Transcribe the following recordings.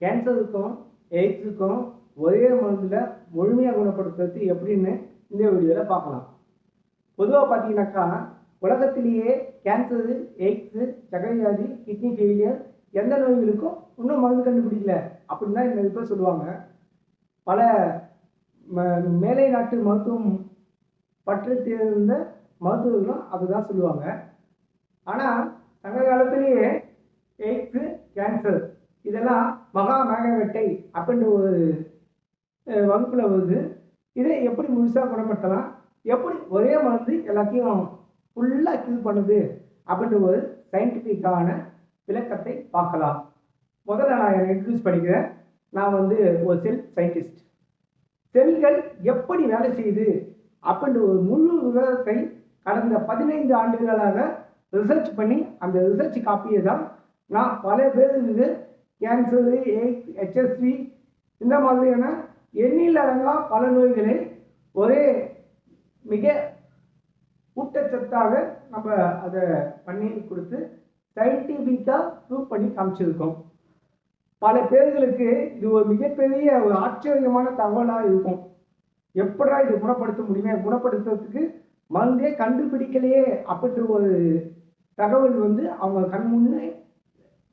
கேன்சருக்கும் எய்ட்ஸுக்கும் ஒரே மருந்தில் முழுமையாக குணப்படுத்துறது எப்படின்னு இந்த வீடியோவில் பார்க்கலாம். பொதுவாக பார்த்தீங்கன்னாக்கா உலகத்திலேயே கேன்சரு எய்ட்ஸு சர்க்கரை வியாதி கிட்னி ஃபெயிலியர் எந்த நோய்களுக்கும் இன்னும் மருந்து கண்டுபிடிக்கல அப்படின்னு தான் இந்த சொல்லுவாங்க. பல ம- மேலை நாட்டு மருத்துவம் பற்று தேர்ந்த மருத்துவர்களும் அதுதான் சொல்லுவாங்க. ஆனால் சங்க காலத்திலேயே எய்ட்ஸு கேன்சர் இதெல்லாம் மகா மேகவெட்டை அப்படின்ற ஒரு வகுப்பில் வருது இதை எப்படி முழுசாக குணப்படுத்தலாம்? எப்படி ஒரே மருந்து எல்லாத்தையும் ஃபுல்லாக கில் பண்ணுது? அப்படின்ற ஒரு சயின்டிஃபிக்கான விளக்கத்தை பார்க்கலாம். முதல்ல நான் என்னை இன்ட்ரடியூஸ் பண்ணிக்கிறேன். நான் வந்து ஒரு செல் சயின்டிஸ்ட் செல்கள் எப்படி வேலை செய்யுது? அப்படின்ற ஒரு முழு விவரத்தை கடந்த பதினைந்து ஆண்டுகளாக ரிசர்ச் பண்ணி அந்த ரிசர்ச் காப்பியை தான் நான் பல பேருக்கு கேன்சரு எய்ட்ஸ் ஹெச்எஸ்வி இந்த மாதிரியான எண்ணில் அடங்கா பல நோய்களை ஒரே மிக ஊட்டச்சத்தாக நம்ம அதை பண்ணி கொடுத்து சயின்டிஃபிக்காக ப்ரூவ் பண்ணி காமிச்சிருக்கோம். பல பேர்களுக்கு இது ஒரு மிகப்பெரிய ஒரு ஆச்சரியமான தகவலாக இருக்கும். எப்படா இது குணப்படுத்த முடியுமே? குணப்படுத்துறதுக்கு மருந்தே கண்டுபிடிக்கலையே அப்படின்ற ஒரு தகவல் வந்து அவங்க கண் முன்னே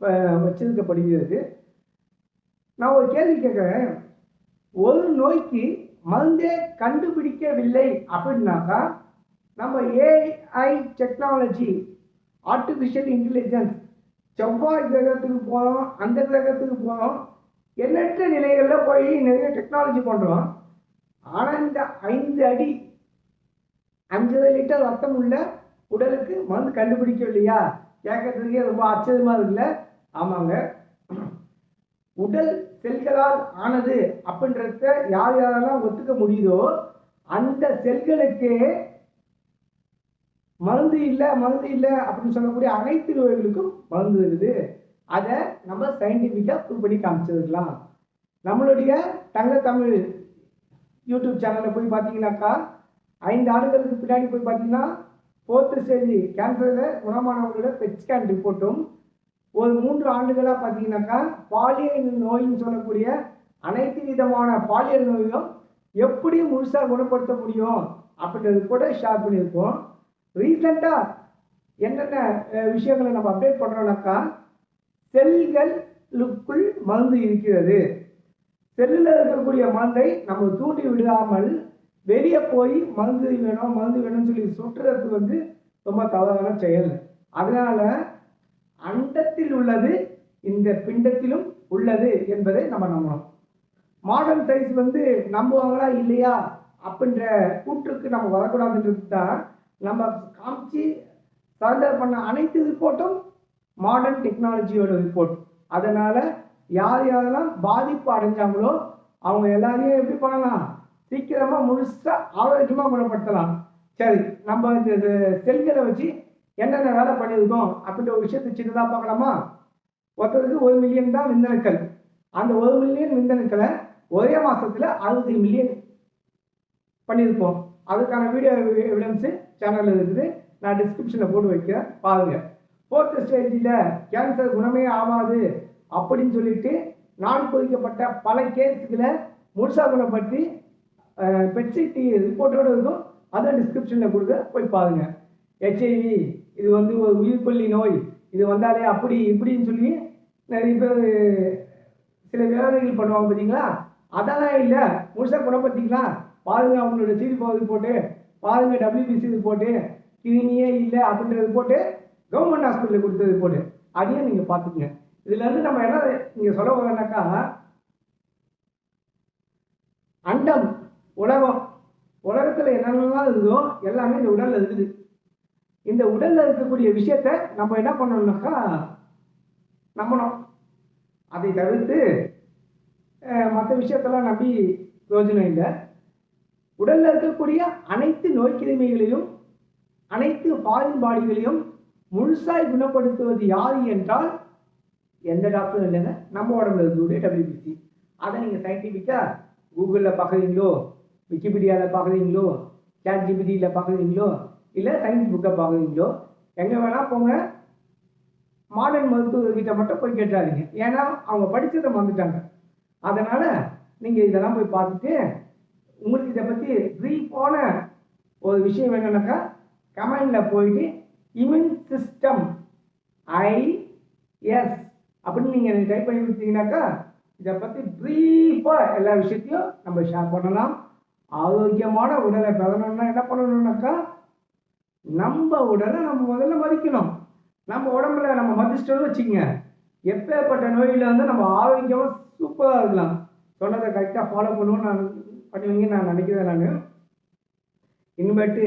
வச்சிருக்கப்படுகிறது. நான் ஒரு கேள்வி கேட்குறேன். ஒரு நோய்க்கு மருந்தே கண்டுபிடிக்கவில்லை அப்படின்னாக்கா நம்ம ஏஐ டெக்னாலஜி ஆர்டிஃபிஷியல் இன்டெலிஜென்ஸ் செவ்வாய் கிரகத்துக்கு போகிறோம் அந்த கிரகத்துக்கு போகிறோம் எண்ணற்ற நிலைகளில் போய் நிறைய டெக்னாலஜி பண்ணுறோம் ஆனால் இந்த ஐந்து அடி அஞ்சரை லிட்டர் ரத்தம் உள்ள உடலுக்கு மருந்து கண்டுபிடிக்கவில்லையா? கேட்கறதுக்கே ரொம்ப ஆச்சரியமாக இருக்குல்ல? ஆமாங்க. உடல் செல்களால் ஆனது அப்படின்றத யார் யாரெல்லாம் ஒத்துக்க முடியுதோ அந்த செல்களுக்கே மருந்து இல்லை மருந்து இல்லை அப்படின்னு சொல்லக்கூடிய அனைத்து நோய்களுக்கும் மருந்து இருக்குது. அதை நம்ம சயின்டிஃபிக்காக ப்ரூவ் பண்ணி காமிச்சிருக்கலாம். நம்மளுடைய தங்க தமிழ் யூடியூப் சேனலில் போய் பார்த்தீங்கன்னாக்கா ஐந்து ஆண்டுகளுக்கு பின்னாடி போய் பார்த்தீங்கன்னா போர்த்து ஸ்டேஜ் கேன்சரில் குணமானவங்களோட பெட் ஸ்கேன் ரிப்போர்ட்டும் ஒரு மூன்று ஆண்டுகளாக பார்த்தீங்கன்னாக்கா பாலியல் நோயின்னு சொல்லக்கூடிய அனைத்து விதமான பாலியல் நோயும் எப்படி முழுசாக குணப்படுத்த முடியும் அப்படின்றது கூட ஷேர் பண்ணியிருக்கோம். ரீசெண்டாக என்னென்ன விஷயங்களை நம்ம அப்டேட் பண்ணுறோம்னாக்கா செல்களுக்குள் மருந்து இருக்கிறது. செல்லில் இருக்கக்கூடிய மருந்தை நம்ம தூண்டி விடாமல் வெளியே போய் மருந்து வேணும் மருந்து வேணும்னு சொல்லி சுற்றுறது வந்து ரொம்ப தவறான செயல். அதனால அண்டத்தில் உள்ளது இந்த பிண்டத்திலும் உள்ளது என்பதை நம்ம நம்பணும். மாடர்ன் சயின்ஸ் வந்து நம்புவாங்களா இல்லையா அப்படின்ற கூற்றுக்கு நம்ம வரக்கூடாதுன்றது தான் நம்ம காமிச்சு சரண்டர் பண்ண அனைத்து ரிப்போர்ட்டும் மாடர்ன் டெக்னாலஜியோட ரிப்போர்ட் அதனால யார் யாரெல்லாம் பாதிப்பு அடைஞ்சாங்களோ அவங்க எல்லாரையும் எப்படி பண்ணலாம்? சீக்கிரமா முழுசா ஆரோக்கியமா குணப்படுத்தலாம். சரி நம்ம இந்த இந்த செல்களை வச்சு என்னென்ன வேலை பண்ணியிருக்கோம் அப்படின்ற ஒரு விஷயத்தை சின்னதாக பார்க்கலாமா? ஒருத்தருக்கு ஒரு மில்லியன் தான் விந்தணுக்கள் அந்த ஒரு மில்லியன் விந்தணுக்களை ஒரே மாதத்தில் அறுபது மில்லியன் பண்ணியிருப்போம். அதுக்கான வீடியோ எவிடன்ஸு சேனலில் இருக்குது. நான் டிஸ்கிரிப்ஷனில் போட்டு வைக்கிறேன். பாருங்கள் ஃபோர்த் ஸ்டேஜில் கேன்சர் குணமே ஆகாது அப்படின்னு சொல்லிட்டு நான் பொதிக்கப்பட்ட பல கேஸுகளை முழுசாக குணப்படுத்தி பெட்ஷீட் ரிப்போர்ட்டோடு இருக்கும். அதை டிஸ்கிரிப்ஷனில் கொடுக்க போய் பாருங்கள் ஹெச்ஐவி இது வந்து ஒரு உயிர்கொல்லி நோய். இது வந்தாலே அப்படி இப்படின்னு சொல்லி நிறைய பேர் சில வேலைகள் பண்ணுவாங்க பார்த்தீங்களா அதெல்லாம் இல்லை. முழுசாக குணப்படுத்திக்கலாம். பாருங்க அவங்களோட சீடி பகுதி போட்டு பாருங்க டபிள்யூபிசி போட்டு கிருமியே இல்லை அப்படின்றது போட்டு கவர்மெண்ட் ஹாஸ்பிட்டலில் கொடுத்தது போட்டு அதையும் நீங்கள் பார்த்துக்குங்க. இதுலேருந்து நம்ம என்ன நீங்கள் சொல்ல வரோம்னாக்கா அண்டம் உலகம் உலகத்தில் என்னென்னலாம் இருக்குதோ எல்லாமே இந்த உடலில் இருக்குது. இந்த உடல்ல இருக்கக்கூடிய விஷயத்த நம்ம என்ன பண்ணணும்னாக்கா நம்பணும். அதை தவிர்த்து மற்ற விஷயத்தெல்லாம் நம்பி பிரயோஜனம் இல்லை. உடல்ல இருக்கக்கூடிய அனைத்து நோய் கிருமிகளையும் அனைத்து ஃபாரின் பாடிகளையும் முழுசாய் குணப்படுத்துவது யார் என்றால் எந்த டாக்டரும் இல்லைங்க. நம்ம உடம்புல இருக்கக்கூடிய டபிள்யூபிசி அதை நீங்கள் சயின்டிஃபிக்காக கூகுளில் பார்க்குறீங்களோ விக்கிபீடியாவில் பார்க்குறீங்களோ சேட் ஜிபிடியில் பார்க்குறீங்களோ இல்லை சயின்ஸ் புக்கை பார்க்குறீங்களோ எங்கே வேணால் போங்க. மாடர்ன் மருத்துவர்கிட்ட மட்டும் போய் கேட்டாதீங்க. ஏன்னா அவங்க படித்ததை மறந்துட்டாங்க. அதனால் நீங்கள் இதெல்லாம் போய் பார்த்துட்டு உங்களுக்கு இதை பற்றி ப்ரீஃபான ஒரு விஷயம் என்னன்னாக்கா கமெண்டில் போயிட்டு இம்யூன் சிஸ்டம் ஐ எஸ் அப்படின்னு நீங்கள் டைப் பண்ணி கொடுத்தீங்கன்னாக்கா இதை பற்றி ப்ரீஃபாக எல்லா விஷயத்தையும் நம்ம ஷேர் பண்ணலாம். ஆரோக்கியமான உடலை பெறணும்னா என்ன பண்ணணும்னாக்கா நம்ம உடலை நம்ம முதல்ல மதிக்கணும். நம்ம உடம்புல நம்ம மதிச்சிட்டோம்னு வச்சுக்கோங்க. எப்பேற்பட்ட நோயில வந்து நம்ம ஆரோக்கியமாக சூப்பராக இருக்கலாம். சொன்னதை கரெக்டாக ஃபாலோ பண்ணுவோம்னு நான் பண்ணுவீங்கன்னு நான் நினைக்கிறேன் நான். இனிமேட்டு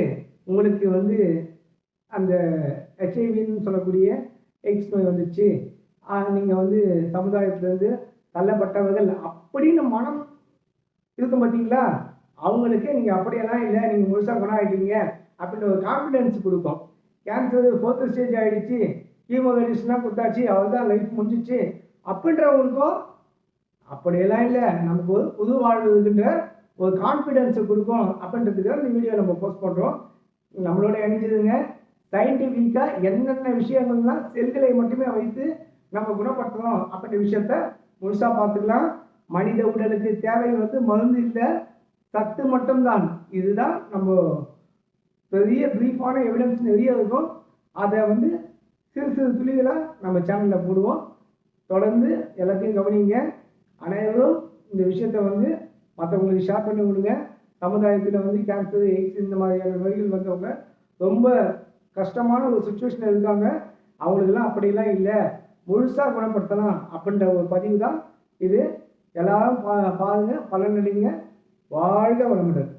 உங்களுக்கு வந்து அந்த ஹெச்ஐவின்னு சொல்லக்கூடிய எய்ட்ஸ் நோய் வந்துச்சு. நீங்கள் வந்து சமுதாயத்திலேருந்து தள்ளப்பட்டவர்கள் அப்படின்னு மனம் இருக்கும் பார்த்தீங்களா அவங்களுக்கே நீங்கள் அப்படியெல்லாம் இல்லை. நீங்கள் முழுசாக குணம் ஆகிட்டீங்க அப்படின்ற ஒரு கான்ஃபிடென்ஸ் கொடுக்கும். கேன்சர் ஃபோர்த்து ஸ்டேஜ் ஆகிடுச்சு கீமோ மெடிசன்லாம் கொடுத்தாச்சு. அவள் தான் லைஃப் முடிஞ்சிச்சு. அப்படின்றவங்களுக்கும் அப்படியெல்லாம் இல்லை. நமக்கு ஒரு புது வாழ்வு ஒரு கான்ஃபிடென்ஸை கொடுக்கும். அப்படின்றதுக்கு இந்த வீடியோ நம்ம போஸ்ட் பண்ணுறோம் நம்மளோட இணைஞ்சதுங்க சயின்டிஃபிக்காக என்னென்ன விஷயங்கள்லாம் செல்களை மட்டுமே வைத்து நம்ம குணப்படுத்தணும் அப்படின்ற விஷயத்த முழுசாக பார்த்துக்கலாம். மனித உடலுக்கு தேவை வந்து மருந்து இல்லை. சத்து மட்டும்தான். இதுதான் நம்ம பெரிய ப்ரீஃபான எவிடன்ஸ் நிறைய இருக்கும் அதை வந்து சிறு சிறு துளிகளாக நம்ம சேனலில் போடுவோம். தொடர்ந்து எல்லாத்தையும் கவனிங்க. அனைவரும் இந்த விஷயத்தை வந்து மற்றவங்களுக்கு ஷேர் பண்ணி விடுங்க. சமுதாயத்தில் வந்து கேன்சர் எய்ட்ஸ் இந்த மாதிரியான நோய்கள் வந்தவங்க ரொம்ப கஷ்டமான ஒரு சுச்சுவேஷன் இருக்காங்க. அவங்களுக்கெல்லாம் அப்படிலாம் இல்லை. முழுசாக குணப்படுத்தலாம் அப்படின்ற ஒரு பதிவு தான் இது. எல்லாரும் பா பாருங்க பலனடைங்க. வாழ்க வளமுடன்.